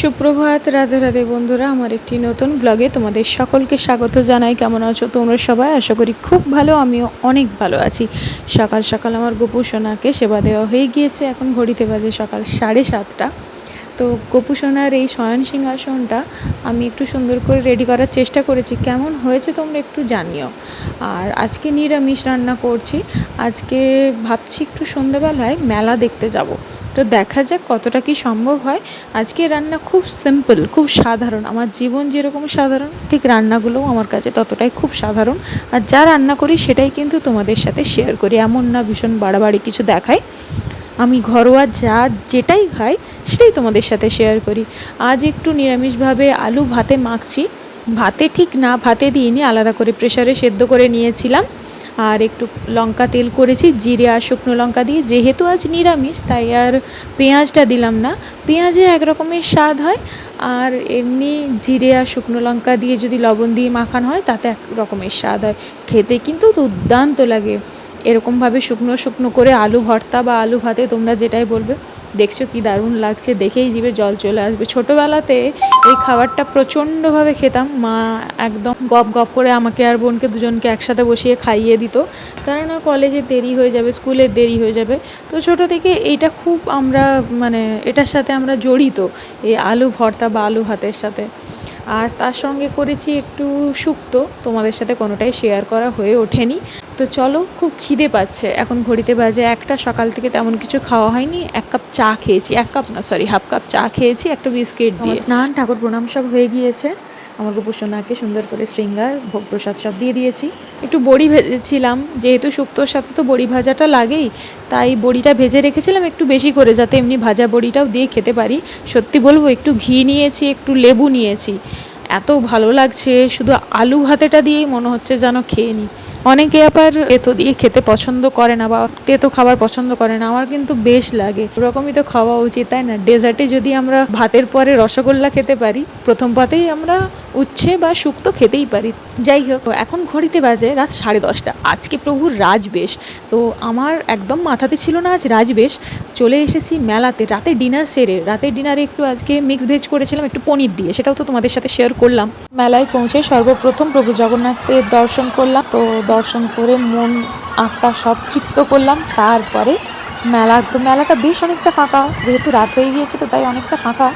সুপ্রভাত, রাধে রাধে বন্ধুরা। আমার একটি নতুন ব্লগে তোমাদের সকলকে স্বাগত জানাই। কেমন আছো তোমরা সবাই? আশা করি খুব ভালো, আমিও অনেক ভালো আছি। সকাল সকাল আমার গোপু সোনাকে সেবা দেওয়া হয়ে গিয়েছে। এখন ঘড়িতে বাজে সকাল সাড়ে সাতটা। তো গোপু সোনার এই শয়ন সিংহাসনটা আমি একটু সুন্দর করে রেডি করার চেষ্টা করেছি। কেমন হয়েছে তোমরা একটু জানিও। আর আজকে নিরামিষ রান্না করছি। আজকে ভাবছি একটু সন্ধ্যেবেলায় মেলা দেখতে যাব। তো দেখা যাক কতটা কি সম্ভব হয়। আজকে রান্না খুব সিম্পল খুব সাধারণ। আমার জীবন যেরকম সাধারণ, ঠিক রান্নাগুলোও আমার কাছে ততটাই খুব সাধারণ। আর যা রান্না করি সেটাই কিন্তু তোমাদের সাথে শেয়ার করি। এমন না ভীষণ বাড়াবাড়ি কিছু দেখাই। আমি ঘরোয়া যা যেটাই খাই সেটাই তোমাদের সাথে শেয়ার করি। আজ একটু নিরামিষভাবে আলু ভাতে মাখছি। ভাতে ঠিক না, ভাতে দিইনি, আলাদা করে প্রেশারে সেদ্ধ করে নিয়েছিলাম। আর একটু লঙ্কা তেল করেছি, জিরে আর শুকনো লঙ্কা দিয়ে। যেহেতু আজ নিরামিষ, তাই আর পেঁয়াজটা দিলাম না। পেঁয়াজে এক রকমের স্বাদ হয়, আর এমনি জিরে আর শুকনো লঙ্কা দিয়ে যদি লবণ দিয়ে মাখানো হয়, তাতে এক রকমের স্বাদ হয়। খেতে কিন্তু দুর্দান্ত লাগে। এরকমভাবে শুকনো শুকনো করে আলু ভর্তা বা আলু ভাতে তোমরা যেটাই বলবে দেখছ কি দারুণ লাগছে, দেখেই জিভে জল চলে আসবে। ছোটোবেলাতে এই খাবারটা প্রচণ্ডভাবে খেতাম, মা একদম গপ গপ করে আমাকে আর বোনকে দুজনকে একসাথে বসিয়ে খাইয়ে দিত। কেননা কলেজে দেরি হয়ে যাবে, স্কুলে দেরি হয়ে যাবে। তো ছোটো থেকে এইটা খুব আমরা মানে এটার সাথে আমরা জড়িত, এই আলু ভর্তা বা আলু ভাতের সাথে। আর তার সঙ্গে করেছি একটু শুক্তো, তোমাদের সাথে কোনোটাই শেয়ার করা হয়ে ওঠেনি। তো চলো খুব খিদে পাচ্ছে। এখন ঘড়িতে বাজে একটা সকাল থেকে তেমন কিছু খাওয়া হয়নি। এক কাপ চা খেয়েছি এক কাপ না সরি হাফ কাপ চা খেয়েছি একটা বিস্কিট দিয়ে। স্নান ঠাকুর প্রণাম সব হয়ে গিয়েছে। আমার গোপুসোনাকে সুন্দর করে শৃঙ্গার ভোগ প্রসাদ সব দিয়ে দিয়েছি। একটু বড়ি ভেজেছিলাম যেহেতু শুক্তোর সাথে তো বড়ি ভাজাটা লাগেই তাই বড়িটা ভেজে রেখেছিলাম একটু বেশি করে যাতে এমনি ভাজা বড়িটাও দিয়ে খেতে পারি। সত্যি বলব একটু ঘি নিয়েছি একটু লেবু নিয়েছি। এত ভালো লাগছে, শুধু আলু ভাতেটা দিয়েই মনে হচ্ছে যেন খেয়ে নিই অনেকে আবার তেতো দিয়ে খেতে পছন্দ করে না বা তেতো খাবার পছন্দ করে না, আমার কিন্তু বেশ লাগে। ওরকমই তো খাওয়া উচিত, তাই না? ডেজার্টে যদি আমরা ভাতের পরে রসগোল্লা খেতে পারি, প্রথম পাতেই আমরা উচ্ছে বা শুক্তো খেতেই পারি। যাই হোক, এখন ঘড়িতে বাজে রাত সাড়ে দশটা। আজকে প্রভুর রাজবেশ। তো আমার একদম মাথাতে ছিল না আজ রাজবেশ। চলে এসেছি মেলাতে, রাতে ডিনার সেরে। রাতের ডিনারে একটু আজকে মিক্স ভেজ করেছিলাম, একটু পনির দিয়ে। সেটাও তো তোমাদের সাথে শেয়ার করলাম। মেলায় পৌঁছে সর্বপ্রথম প্রভু জগন্নাথের দর্শন করলাম। তো দর্শন করে মন, আত্মা সব তৃপ্ত করলাম। তারপরে মেলা, তো মেলাটা বেশ অনেকটা ফাঁকা। যেহেতু রাত হয়ে গিয়েছে, তো তাই অনেকটা ফাঁকা।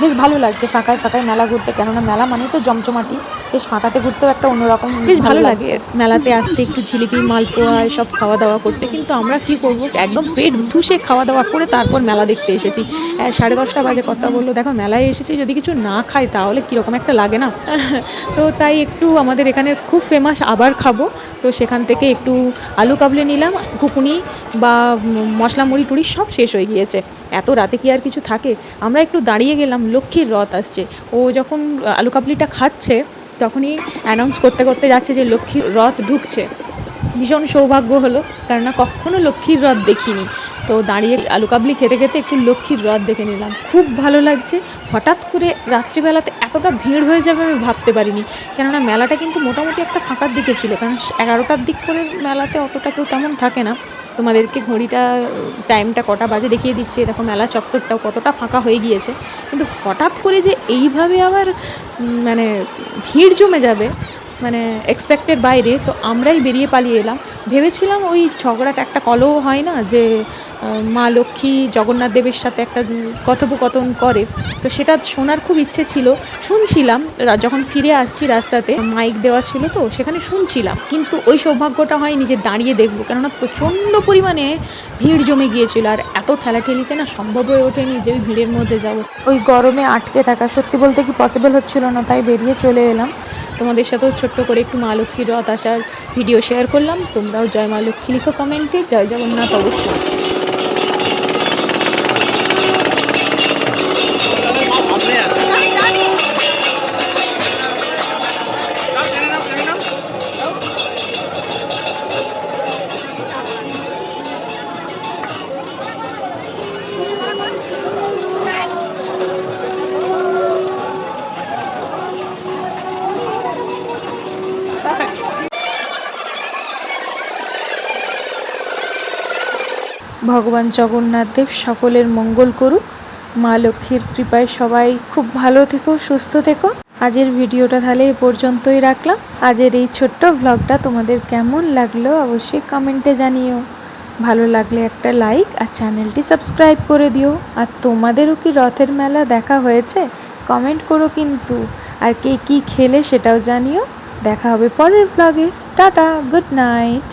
বেশ ভালো লাগছে ফাঁকায় ফাঁকায় মেলা ঘুরতে। কেননা মেলা মানেই তো জমজমাটি। বেশ ফাঁকাতে ঘুরতেও একটা অন্যরকম বেশ ভালো লাগে। মেলাতে আসতে একটু জিলিপি মালপোয়া সব খাওয়া দাওয়া করতে। কিন্তু আমরা কি করব? একদম পেট ঠুসে খাওয়া দাওয়া করে তারপর মেলা দেখতে এসেছি। সাড়ে দশটা বাজে কথা বলল দেখো মেলায় এসেছি যদি কিছু না খাই তাহলে কীরকম একটা লাগে না? তো তাই একটু আমাদের এখানে খুব ফেমাস আবার খাব। তো সেখান থেকে একটু আলু কাবলি নিলাম ঘুকুনি বা মশলা মুড়ি টুড়ি সব শেষ হয়ে গিয়েছে। এত রাতে কি আর কিছু থাকে? আমরা একটু দাঁড়িয়ে গেলাম লক্ষ্মীর রথ আসছে। ও যখন আলু কাবলিটা খাচ্ছে তখনই অ্যানাউন্স করতে করতে যাচ্ছে যে লক্ষ্মীর রথ ঢুকছে। ভীষণ সৌভাগ্য হলো, কেননা কখনো লক্ষ্মীর রথ দেখিনি। তো দাঁড়িয়ে আলু কাবলি খেতে খেতে একটু লক্ষ্মীর রথ দেখে নিলাম। খুব ভালো লাগছে। হঠাৎ করে রাত্রিবেলাতে এতটা ভিড় হয়ে যাবে আমি ভাবতে পারিনি। কেননা মেলাটা কিন্তু মোটামুটি একটা ফাঁকার দিকে ছিল। কারণ এগারোটার দিক করে মেলাতে অতটা কেউ তেমন থাকে না। তোমাদেরকে ঘড়িটা টাইমটা কটা বাজে দেখিয়ে দিচ্ছে। দেখো মেলা চত্বরটাও কতটা ফাঁকা হয়ে গিয়েছে। কিন্তু হঠাৎ করে যে এইভাবে আবার মানে ভিড় জমে যাবে মানে এক্সপেক্টেড বাইরে, তো আমরাই বেরিয়ে পালিয়ে এলাম। ভেবেছিলাম ওই ঝগড়াটা একটা কলহ হয় না যে মা লক্ষ্মী জগন্নাথ দেবের সাথে একটা কথোপকথন করে। তো সেটা শোনার খুব ইচ্ছে ছিল। শুনছিলাম যখন ফিরে আসছি রাস্তাতে, মাইক দেওয়া ছিল তো, সেখানে শুনছিলাম। কিন্তু ওই সৌভাগ্যটা হয়নি যে দাঁড়িয়ে দেখব, কেননা প্রচণ্ড পরিমাণে ভিড় জমে গিয়েছিল। আর এত ঠেলাঠেলিতে না সম্ভব হয়ে ওঠেনি যে ওই ভিড়ের মধ্যে যাব। ওই গরমে আটকে থাকা সত্যি বলতে কি পসিবল হচ্ছিল না, তাই বেরিয়ে চলে এলাম। তোমাদের সাথেও ছোট্ট করে একটু মা লক্ষ্মীর রথ আসার ভিডিও শেয়ার করলাম। তোমরাও জয় মা লক্ষ্মী লিখো কমেন্টে জয় জগন্নাথ অবশ্যই। ভগবান জগন্নাথ দেব সকলের মঙ্গল করুক। মা লক্ষ্মীর কৃপায় সবাই খুব ভালো থেকো, সুস্থ থেকো। আজের ভিডিওটা তাহলে এ পর্যন্তই রাখলাম। আজের এই ছোট্ট ভ্লগটা তোমাদের কেমন লাগল অবশ্যই কমেন্টে জানিও। ভালো লাগলে একটা লাইক আর চ্যানেলটি সাবস্ক্রাইব করে দিও। আর তোমাদেরও কি রথের মেলা দেখা হয়েছে? কমেন্ট করো কিন্তু। আর কে কী খেলে সেটাও জানিও। দেখা হবে পরের ব্লগে টাটা গুড নাইট